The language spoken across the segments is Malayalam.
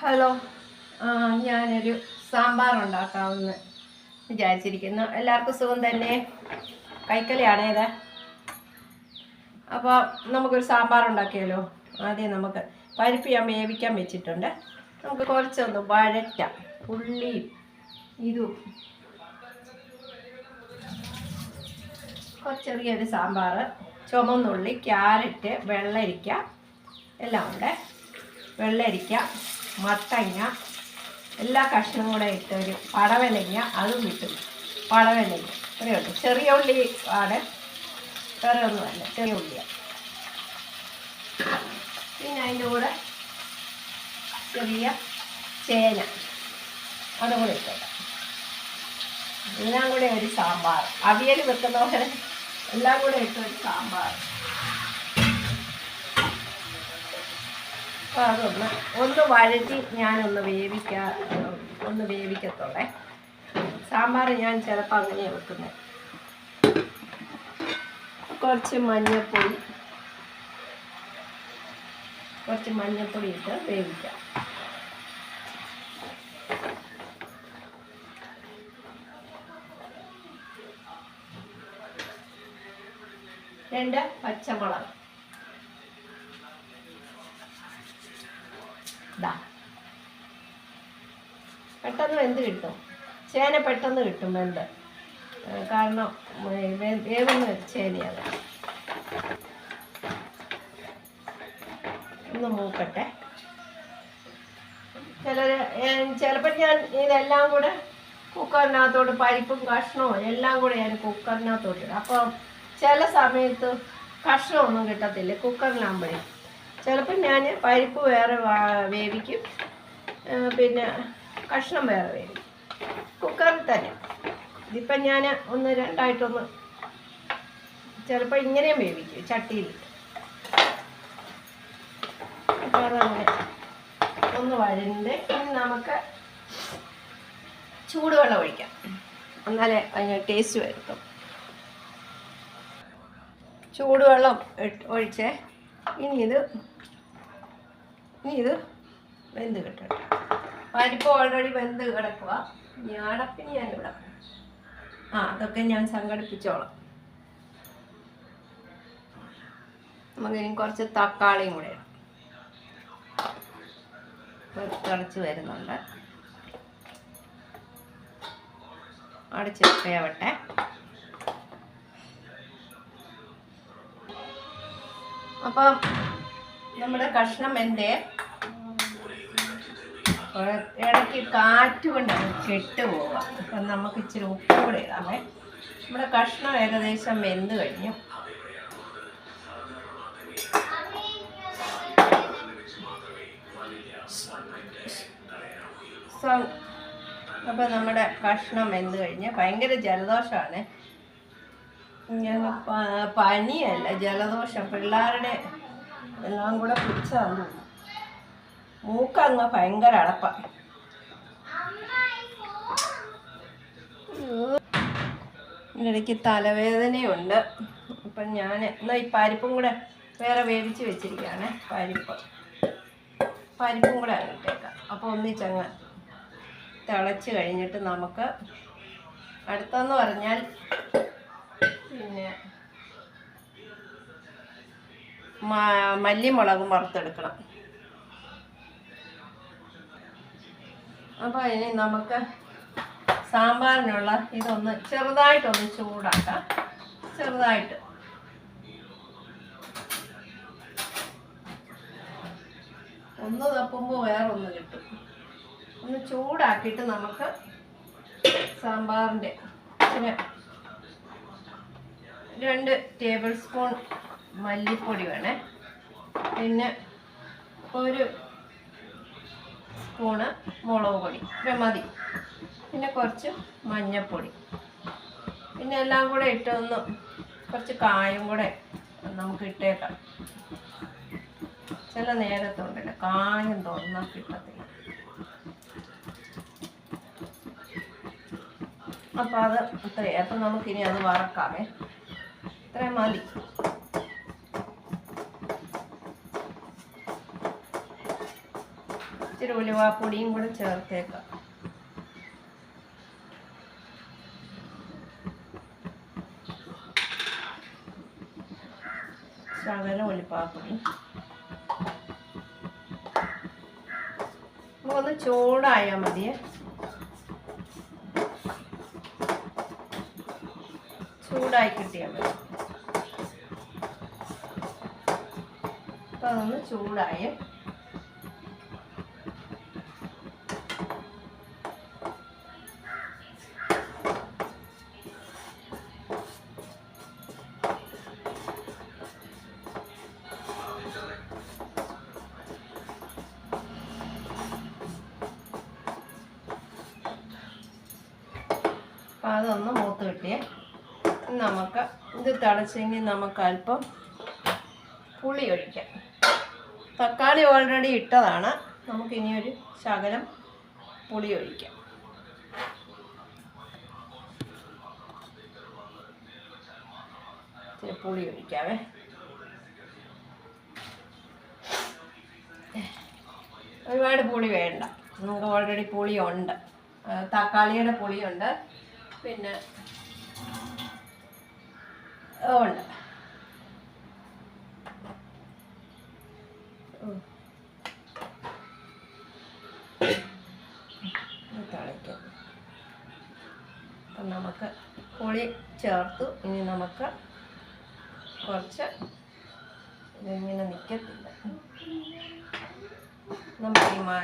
ഹലോ. ഞാനൊരു സാമ്പാർ ഉണ്ടാക്കാമെന്ന് വിചാരിച്ചിരിക്കുന്നു. എല്ലാവർക്കും സുഖം തന്നെ? കൈക്കലിയാണ് ഇത്? അപ്പോൾ നമുക്കൊരു സാമ്പാർ ഉണ്ടാക്കിയാലോ ആദ്യം നമുക്ക് പരിപ്പ് ഞാൻ വേവിക്കാൻ വെച്ചിട്ടുണ്ട്. നമുക്ക് കുറച്ചൊന്ന് വഴറ്റ. ഉള്ളിയും ഇതും. കുറച്ചെറിയൊരു സാമ്പാർ ചുമന്നുള്ളി ക്യാരറ്റ് വെള്ളരിക്ക. എല്ലാം കൂടെ വെള്ളരിക്ക. മത്തങ്ങ എല്ലാ കഷ്ണവും കൂടെ ഇട്ട് ഒരു പടവലങ്ങ അതും കിട്ടും. പടവലങ്ങ. ഇത്രയുണ്ട് ചെറിയ ഉള്ളി ആണ്. വേറെ ഒന്നുമല്ല ചെറിയ ഉള്ളിയാണ് പിന്നെ അതിന്റെ കൂടെ ചെറിയ ചേന. അതും കൂടെ ഇട്ടോട്ടെ എല്ലാം കൂടെ ഒരു സാമ്പാർ. അവിയൽ വെക്കുന്ന പോലെ എല്ലാം കൂടെ ഇട്ടൊരു സാമ്പാർ. അപ്പോൾ അതൊന്ന് ഒന്ന് വഴറ്റി ഞാനൊന്ന് വേവിക്കാ ഒന്ന് വേവിക്കത്തോടെ. സാമ്പാർ ഞാൻ ചിലപ്പോൾ അങ്ങനെയാണ് വെക്കുന്നത് കുറച്ച് മഞ്ഞൾപ്പൊടി കുറച്ച് മഞ്ഞൾപ്പൊടി ഇട്ട് വേവിക്കാം. രണ്ട് പച്ചമുളക്. പെട്ടെന്ന് വെന്ത് കിട്ടും. ചേന പെട്ടെന്ന് കിട്ടും വെന്ത്. കാരണം ചേനയാണ് വേവുന്ന ചേനയത് ഒന്ന് മൂക്കട്ടെ. ചിലർ ചിലപ്പോൾ ഞാൻ ഇതെല്ലാം കൂടെ കുക്കറിനകത്തോട്ട് പരിപ്പും കഷ്ണവും എല്ലാം കൂടെ ഞാൻ കുക്കറിനകത്തോട്ട് ഇടും. അപ്പോൾ ചില സമയത്ത് കഷ്ണമൊന്നും കിട്ടത്തില്ല കുക്കറിലാകുമ്പോഴേ ചിലപ്പോൾ ഞാൻ പരിപ്പ് വേറെ വേവിക്കും. പിന്നെ കഷ്ണം വേറെ വേണം. കുക്കറിൽ തന്നെ. ഇതിപ്പം ഞാൻ ഒന്ന് രണ്ടായിട്ടൊന്ന് ചിലപ്പോൾ ഇങ്ങനെയും വേവിക്കും ചട്ടിയിൽ. ഒന്ന് വഴണ്ട് ഇനി നമുക്ക് ചൂടുവെള്ളം ഒഴിക്കാം. എന്നാലേ അതിന് ടേസ്റ്റ് വരുത്തും ചൂടുവെള്ളം ഒഴിച്ചേ ഇനി ഇത് ഇനി ഇത് വെന്ത് കിട്ടട്ടെ. പരിപ്പ് ഓൾറെഡി വെന്ത് കിടക്കുക ഇനി ഞാൻ ഇവിടെ ആ അതൊക്കെ ഞാൻ സംഘടിപ്പിച്ചോളാം. നമുക്കിനി കുറച്ച് തക്കാളിയും കൂടെ ഇടാം. തിളച്ച് വരുന്നുണ്ട്. അടച്ച് വേവട്ടെ അപ്പം നമ്മുടെ കഷ്ണം എന്റെ ഇടയ്ക്ക് കാറ്റ് കൊണ്ട് കെട്ട് പോവുക അപ്പം നമുക്ക് ഇച്ചിരി ഉപ്പ് കൂടെ ഇടാമേ. നമ്മുടെ കഷ്ണം ഏകദേശം വെന്ത് കഴിഞ്ഞു. സോ അപ്പോൾ നമ്മുടെ കഷ്ണം വെന്ത് കഴിഞ്ഞ് ഭയങ്കര ജലദോഷമാണ്. പനിയല്ല ജലദോഷം. പിള്ളേരുടെ എല്ലാം കൂടെ പിടിച്ചാണ് മൂക്കങ്ങ് ഭയങ്കര അടപ്പ. ഇടയ്ക്ക് തലവേദനയുണ്ട്. അപ്പം ഞാൻ എന്നാൽ ഈ പരിപ്പും കൂടെ വേറെ വേവിച്ച് വെച്ചിരിക്കുകയാണ്. പരിപ്പ്. പരിപ്പും കൂടെ അങ്ങ് ഇട്ടേക്കാം. അപ്പോൾ ഒന്നിച്ചങ്ങ് തിളച്ച് കഴിഞ്ഞിട്ട് നമുക്ക് അടുത്തെന്ന് പറഞ്ഞാൽ പിന്നെ മല്ലിമുളകും വറുത്തെടുക്കണം. അപ്പോൾ ഇനി നമുക്ക് സാമ്പാറിനുള്ള ഇതൊന്ന് ചെറുതായിട്ടൊന്ന് ചൂടാക്കാം. ചെറുതായിട്ട്. ഒന്ന് തപ്പുമ്പോൾ വേറൊന്ന് കിട്ടും. ഒന്ന് ചൂടാക്കിയിട്ട് നമുക്ക് സാമ്പാറിന്റെ രണ്ട് ടേബിൾ സ്പൂൺ മല്ലിപ്പൊടി വേണേ. പിന്നെ ഒരു സ്പൂണ് മുളക് പൊടി. മതി. പിന്നെ കുറച്ച് മഞ്ഞൾപ്പൊടി പിന്നെ എല്ലാം കൂടെ ഇട്ടൊന്ന് കുറച്ച് കായും കൂടെ നമുക്ക് ഇട്ടേക്കാം. ചില നേരത്തുണ്ടല്ലോ കായം തോന്നാൻ കിട്ടത്തില്ല. അപ്പോൾ അത് ഇത്രയും അപ്പം നമുക്കിനി അത് വറക്കാമേ. ഇത്രയും മതി. ഇച്ചിരി ഉലുവാപ്പൊടിയും കൂടെ ചേർത്തേക്കാം. ശകലം ഉലുപ്പാപ്പൊടി ഒന്ന് ചൂടായാൽ മതിയേ ചൂടായി കിട്ടിയാൽ മതി. അപ്പം അതൊന്ന് ചൂടായി. അപ്പം അതൊന്ന് മൂത്ത് കിട്ടിയേ. നമുക്ക് ഇത് തിളച്ചെങ്കിൽ നമുക്ക് അല്പം പുളി ഒഴിക്കാം. തക്കാളി ഓൾറെഡി ഇട്ടതാണ്. നമുക്കിനിയൊരു ശകലം പുളി ഒഴിക്കാം. പുളി ഒഴിക്കാവേ. ഒരുപാട് പുളി വേണ്ട. നമുക്ക് ഓൾറെഡി പുളിയുണ്ട്. തക്കാളിയുടെ പുളിയുണ്ട്. പിന്നെ ഉണ്ട്. നമുക്ക് പുളി ചേർത്തു. ഇനി നമുക്ക് കുറച്ച് ഇതിങ്ങനെ നിൽക്കത്തില്ല നമുക്ക് ഈ മാ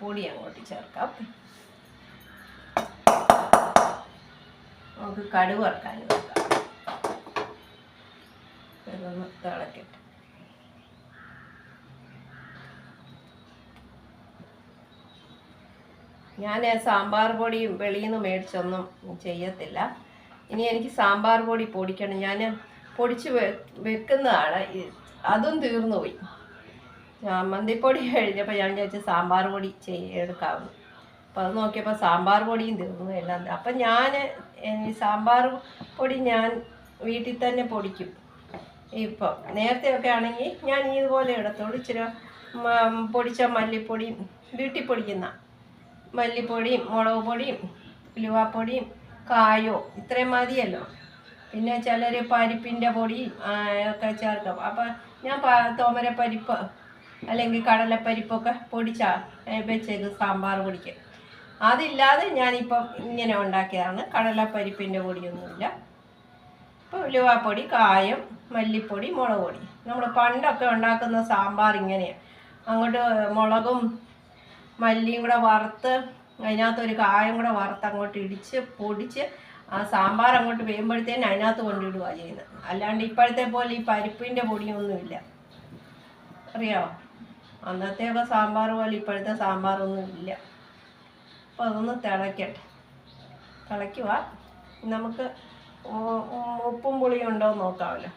പൊടി അങ്ങോട്ട് ചേർക്കാം. നമുക്ക് കടുക് വറുക്കാൻ ഇതൊന്ന് തിളക്കട്ടെ. ഞാൻ സാമ്പാർ പൊടിയും വെളിയിൽ നിന്ന് മേടിച്ചൊന്നും ചെയ്യത്തില്ല. ഇനി എനിക്ക് സാമ്പാർ പൊടി പൊടിക്കണം. ഞാൻ പൊടിച്ച് വെക്കുന്നതാണ്. അതും തീർന്നു പോയി മന്തിപ്പൊടി കഴിഞ്ഞപ്പോൾ ഞാൻ വിചാരിച്ചു സാമ്പാർ പൊടി ചെയ്യ അപ്പം അത് നോക്കിയപ്പോൾ സാമ്പാർ പൊടിയും തീർന്നു. എല്ലാം. അപ്പം ഞാൻ സാമ്പാർ പൊടി ഞാൻ വീട്ടിൽ തന്നെ പൊടിക്കും. ഇപ്പം നേരത്തെയൊക്കെ ആണെങ്കിൽ ഞാൻ ഇതുപോലെ എടുത്തോളൂ ഇച്ചിരി പൊടിച്ച മല്ലിപ്പൊടിയും വീട്ടിൽ പൊടിക്കുന്ന മല്ലിപ്പൊടിയും മുളക് പൊടിയും ഉലുവാപ്പൊടിയും കായോ ഇത്രയും മതിയല്ലോ. പിന്നെ ചിലർ പരിപ്പിന്റെ പൊടി ഒക്കെ ചേർക്കും. അപ്പം ഞാൻ തോമര പരിപ്പ് അല്ലെങ്കിൽ കടലപ്പരിപ്പൊക്കെ പൊടിച്ചാ വെച്ചേക്ക് സാമ്പാർ പൊടിക്ക്. അതില്ലാതെ ഞാനിപ്പം ഇങ്ങനെ ഉണ്ടാക്കിയതാണ്. കടലപ്പരിപ്പിന്റെ പൊടിയൊന്നുമില്ല. ഇപ്പോൾ ഉലുവാപ്പൊടി കായം മല്ലിപ്പൊടി മുളക് പൊടി നമ്മൾ പണ്ടൊക്കെ ഉണ്ടാക്കുന്ന സാമ്പാർ ഇങ്ങനെയാണ് അങ്ങോട്ട് മുളകും മല്ലിയും കൂടെ വറുത്ത് അതിനകത്തൊരു കായം കൂടെ വറുത്ത് അങ്ങോട്ട് ഇടിച്ച് പൊടിച്ച് ആ സാമ്പാർ അങ്ങോട്ട് വേകുമ്പോഴത്തേന് അതിനകത്ത് കൊണ്ടിടുക ചെയ്യുന്നത്. അല്ലാണ്ട് ഇപ്പോഴത്തെ പോലെ ഈ പരിപ്പിന്റെ പൊടിയൊന്നുമില്ല. അറിയാമോ അന്നത്തെയൊക്കെ സാമ്പാർ പോലെ ഇപ്പോഴത്തെ സാമ്പാറൊന്നും ഇല്ല അപ്പോൾ അതൊന്ന് തിളയ്ക്കട്ടെ തിളയ്ക്കുക. നമുക്ക് ഉപ്പും പുളിയും ഉണ്ടോ എന്ന് നോക്കാമല്ലോ.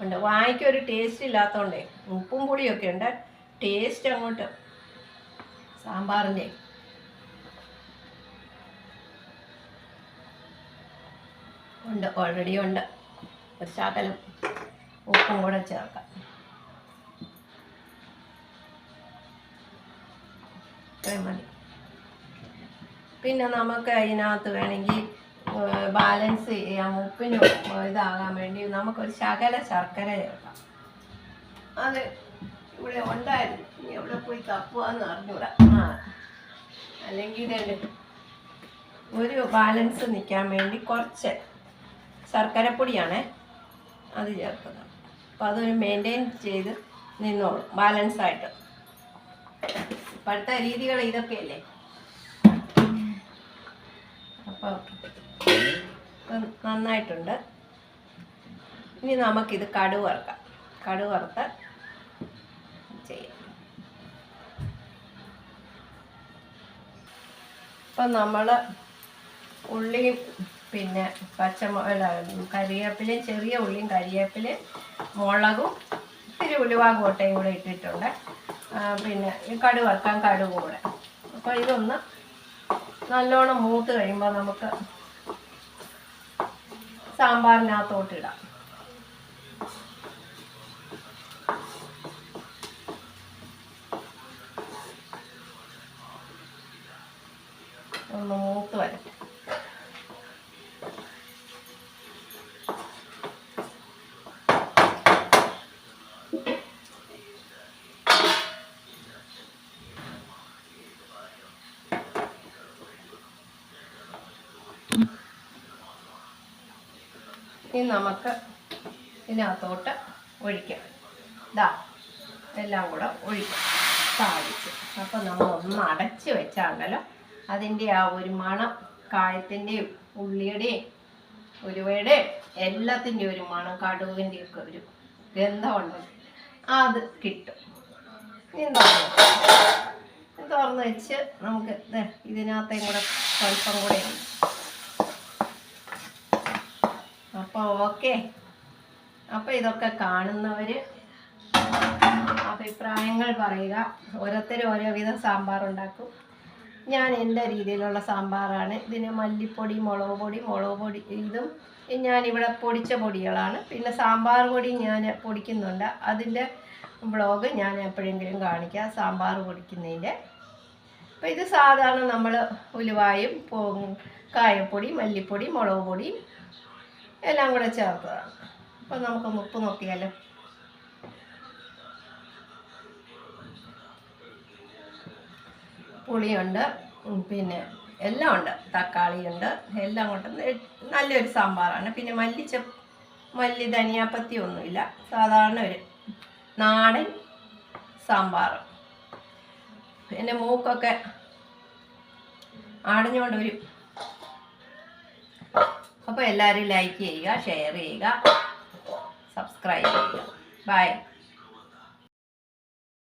ഉണ്ട്. വായിക്ക് ഒരു ടേസ്റ്റ് ഇല്ലാത്തതുകൊണ്ടേ ഉപ്പും പുളിയൊക്കെ ഉണ്ട്. ടേസ്റ്റ് അങ്ങോട്ട്. സാമ്പാറിന്റെ. ഉണ്ട്. ഓൾറെഡി ഉണ്ട്. ഒരു ശകലം ഉപ്പും കൂടെ ചേർക്കാം. ഇത്രയും മതി. പിന്നെ നമുക്ക് അതിനകത്ത് വേണമെങ്കിൽ ബാലൻസ് ചെയ്യാം ഉപ്പിനും ഇതാകാൻ വേണ്ടി നമുക്കൊരു ശകല ശർക്കര ചേർക്കാം. അത് ഇവിടെ ഉണ്ടായിരുന്നു. ഇനി എവിടെ പോയി തപ്പുകയെന്ന് അറിഞ്ഞൂടാ. ആ അല്ലെങ്കിൽ ഒരു ബാലൻസ് നിൽക്കാൻ വേണ്ടി കുറച്ച് ശർക്കരപ്പൊടിയാണേ. അത് ചേർക്കുന്നത് അപ്പോൾ അതൊരു മെയിന്റെയിൻ ചെയ്ത് നിന്നോളും ബാലൻസായിട്ട് ഇപ്പോഴത്തെ രീതികൾ ഇതൊക്കെയല്ലേ? അപ്പോൾ നന്നായിട്ടുണ്ട്. ഇനി നമുക്കിത് കടുവ് വറുക്കാം. കടുവ് വറുത്ത് ചെയ്യാം. ഇപ്പം നമ്മൾ ഉള്ളിയും പിന്നെ പച്ചമുള കരിവേപ്പിലയും ചെറിയ ഉള്ളിയും കരിവേപ്പിലയും മുളകും ഇത്തിരി ഉലുവാകോട്ടയും കൂടെ ഇട്ടിട്ടുണ്ട്. പിന്നെ കടു വറുക്കാൻ കടുകും കൂടെ. അപ്പോൾ ഇതൊന്ന് നല്ലോണം മൂത്ത് കഴിയുമ്പോൾ നമുക്ക് സാമ്പാറിനകത്തോട്ടിടാം ഒന്ന് മൂത്ത് വരട്ടെ. ഇനി നമുക്ക് ഇതിനകത്തോട്ട് ഒഴിക്കാം. ഇതാ എല്ലാം കൂടെ ഒഴിക്കാം. സാധിച്ചു അപ്പം നമ്മൾ ഒന്ന് അടച്ച് വെച്ചാണല്ലോ അതിന്റെ ആ ഒരു മണം കായത്തിന്റെയും ഉള്ളിയുടെയും ഉരുവയുടെയും എല്ലാത്തിന്റെയും ഒരു മണം കടുവിന്റെ ഒക്കെ ഒരു ഗന്ധമുണ്ട്. അത് കിട്ടും. തുറന്ന് വെച്ച് നമുക്ക് ദേ ഇതിനകത്തേയും കൂടെ സ്വല്പം കൂടെ ഉണ്ട് അപ്പോൾ ഓക്കെ. അപ്പോൾ ഇതൊക്കെ കാണുന്നവർ അഭിപ്രായങ്ങൾ പറയുക. ഓരോരുത്തരും ഓരോ വിധം സാമ്പാർ ഉണ്ടാക്കും ഞാൻ എന്റെ രീതിയിലുള്ള സാമ്പാറാണ്. ഇതിന് മല്ലിപ്പൊടി മുളക് പൊടി മുളക് പൊടി ഇതും ഞാനിവിടെ പൊടിച്ച പൊടികളാണ്. പിന്നെ സാമ്പാർ പൊടി ഞാൻ പൊടിക്കുന്നുണ്ട്. അതിന്റെ ബ്ലോഗ് ഞാൻ എപ്പോഴെങ്കിലും കാണിക്കാം സാമ്പാർ പൊടിക്കുന്നതിന്റെ. അപ്പോൾ ഇത് സാധാരണ നമ്മൾ ഉലുവായും കായപ്പൊടി മല്ലിപ്പൊടി മുളക് പൊടി എല്ലാം കൂടെ ചേർത്തതാണ്. അപ്പം നമുക്കൊന്ന് ഉപ്പ് നോക്കിയാലോ? പുളിയുണ്ട്. പിന്നെ എല്ലാം ഉണ്ട്. തക്കാളിയുണ്ട്. എല്ലാം കൊണ്ട് നല്ലൊരു സാമ്പാറാണ്. പിന്നെ മല്ലിച്ച മല്ലി ധനിയാപ്പത്തി ഒന്നുമില്ല. സാധാരണ ഒരു നാടൻ സാമ്പാർ. പിന്നെ മൂക്കൊക്കെ ആടഞ്ഞുകൊണ്ട് വരും. അപ്പോൾ എല്ലാവരും ലൈക്ക് ചെയ്യുക ഷെയർ ചെയ്യുക സബ്സ്ക്രൈബ് ചെയ്യുക. ബൈ